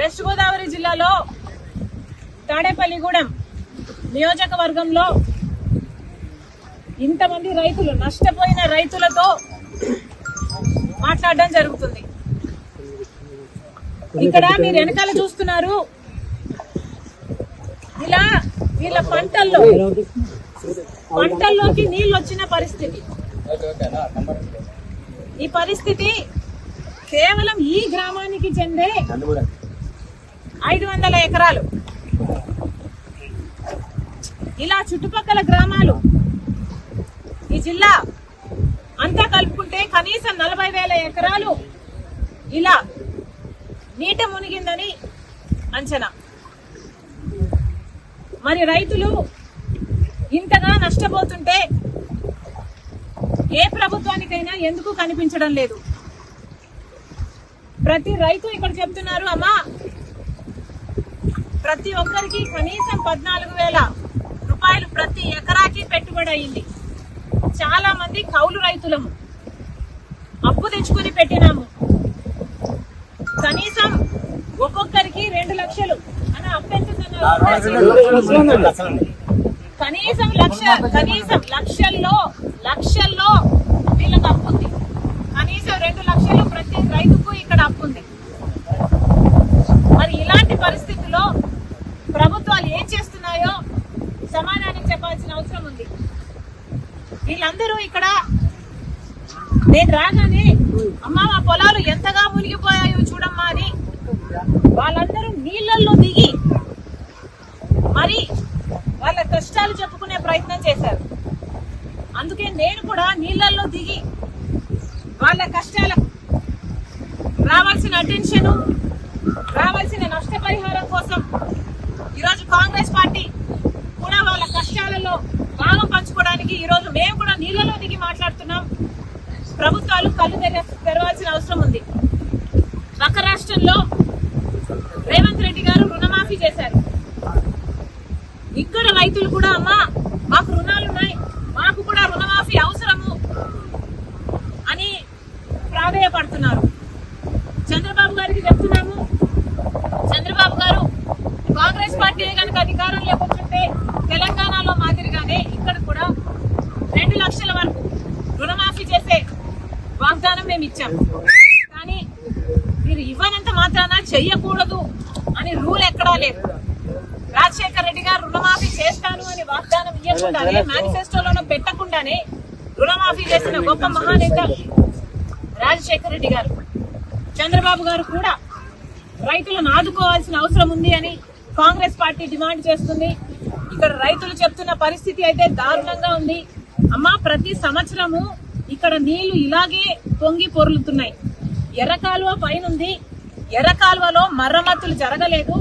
West Godavari జిల్లాలో తాడేపల్లిగూడెం నియోజకవర్గంలో ఇంతమంది రైతులు నష్టపోయిన రైతులతో మాట్లాడడం జరుగుతుంది. ఇక్కడ మీరు వెనకాల చూస్తున్నారు. ఇలా వీళ్ళ పంటల్లో పంటల్లోకి నీళ్ళు వచ్చిన పరిస్థితి. ఈ పరిస్థితి కేవలం ఈ గ్రామానికి చెందే ఐదు వందల ఎకరాలు. ఇలా చుట్టుపక్కల గ్రామాలు ఈ జిల్లా అంతా కలుపుకుంటే కనీసం నలభై వేల ఎకరాలు ఇలా నీట మునిగిందని అంచనా. మరి రైతులు ఇంతగా నష్టపోతుంటే ఏ ప్రభుత్వానికైనా ఎందుకు కనిపించడం లేదు? ప్రతి రైతు ఇక్కడ చెప్తున్నారు అమ్మా ప్రతి ఒక్కరికి కనీసం పద్నాలుగు వేల రూపాయలు ప్రతి ఎకరాకి పెట్టుబడి అయింది. చాలా మంది కౌలు రైతులము. అప్పు తెచ్చుకుని పెట్టినాము. కనీసం ఒక్కొక్కరికి రెండు లక్షలు. అని అప్పు కనీసం లక్ష కనీసం లక్షల్లో లక్షల్లో వీళ్ళకి అప్పు ఉంది. కనీసం రెండు లక్షలు ప్రతి రైతుకు ఇక్కడ అప్పు ఉంది. అవసరం ఉంది. వీళ్ళందరూ ఇక్కడ నేను రాగానే అమ్మా మా పొలాలు ఎంతగా మునిగిపోయాయో చూడమ్మా అని వాళ్ళందరూ నీళ్ళల్లో దిగి మరి వాళ్ళ కష్టాలు చెప్పుకునే ప్రయత్నం చేశారు. అందుకే నేను కూడా నీళ్ళల్లో దిగి వాళ్ళ కష్టాల రావాల్సిన అటెన్షన్ రావాల్సిన నష్టపరిహారం కోసం ఈరోజు కాంగ్రెస్ పార్టీ వాళ్ళ భాగం పంచుకోవడానికి ఈరోజు మేము కూడా నీళ్ళలో దిగి మాట్లాడుతున్నాం. ప్రభుత్వాలు కళ్ళు తెరవాల్సిన అవసరం ఉంది. ఒక రాష్ట్రంలో రేవంత్ రెడ్డి గారు రుణమాఫీ చేశారు. ఇక్కడ రైతులు కూడా అమ్మా మాకు రుణాలు ఉన్నాయి. మాకు కూడా రుణమాఫీ అవసరము అని ప్రాధేయపడుతున్నారు. చంద్రబాబు గారికి చెప్తున్నాము. చంద్రబాబు గారు కాంగ్రెస్ పార్టీ కనుక అధికారంలోకి వచ్చుంటే తెలంగాణ మాదిరిగానే ఇక్కడ కూడా రెండు లక్షల వరకు రుణమాఫీ చేసే వాగ్దానం మేము ఇచ్చాం. కానీ మీరు ఇవ్వనంత మాత్రాన చెయ్యకూడదు అని రూల్ ఎక్కడా లేదు. రాజశేఖర రెడ్డి గారు రుణమాఫీ చేస్తాను అని వాగ్దానం ఇవ్వకుండానే మేనిఫెస్టోలోనూ పెట్టకుండానే రుణమాఫీ చేసిన గొప్ప మహానేత రాజశేఖర రెడ్డి గారు. చంద్రబాబు గారు కూడా రైతులను ఆదుకోవాల్సిన అవసరం ఉంది అని కాంగ్రెస్ పార్టీ డిమాండ్ చేస్తుంది. ఇక్కడ రైతులు చెప్తున్న పరిస్థితి అయితే దారుణంగా ఉంది. అమ్మా ప్రతి సంవత్సరము ఇక్కడ నీళ్ళు ఇలాగే పొంగి పొర్లుతున్నాయి. ఎర్ర కాలువ పైనుంది. ఎర్ర కాలువలో మరమ్మతులు జరగలేదు.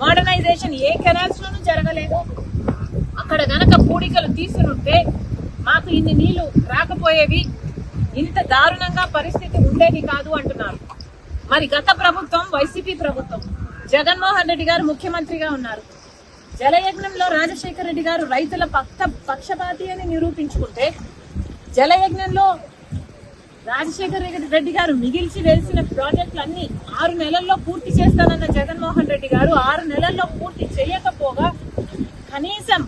మోడర్నైజేషన్ ఏ కెనాల్స్ లోనూ జరగలేదు. అక్కడ గనక పూడికలు తీసునుంటే మాకు ఇన్ని నీళ్ళు రాకపోయేవి. ఇంత దారుణంగా పరిస్థితి ఉండేది కాదు అంటున్నారు. మరి గత ప్రభుత్వం వైసీపీ ప్రభుత్వం జగన్మోహన్ రెడ్డి గారు ముఖ్యమంత్రిగా ఉన్నారు. జలయజ్ఞంలో రాజశేఖర రెడ్డి గారు రైతుల పక్త పక్షపాతి అని నిరూపించుకుంటే జలయజ్ఞంలో రాజశేఖర రెడ్డి గారు మిగిల్చి వేసిన ప్రాజెక్టులన్నీ ఆరు నెలల్లో పూర్తి చేస్తానన్న జగన్మోహన్ రెడ్డి గారు ఆరు నెలల్లో పూర్తి చేయకపోగా కనీసం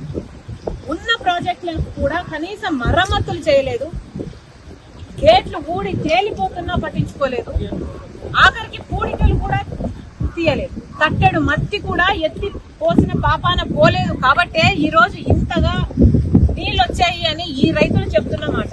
ఉన్న ప్రాజెక్టులకు కూడా కనీసం మరమ్మతులు చేయలేదు. గేట్లు ఊడి తేలిపోతున్నా పట్టించుకోలేదు. ఆఖరికి పూడికలు కూడా తీయలేదు. కట్టెడు మత్తి కూడా ఎత్తి పోసిన పాపాన పోలేదు కాబట్టే ఈరోజు ఇంతగా నీళ్ళు వచ్చాయి అని ఈ రైతులు చెప్తున్నమాట.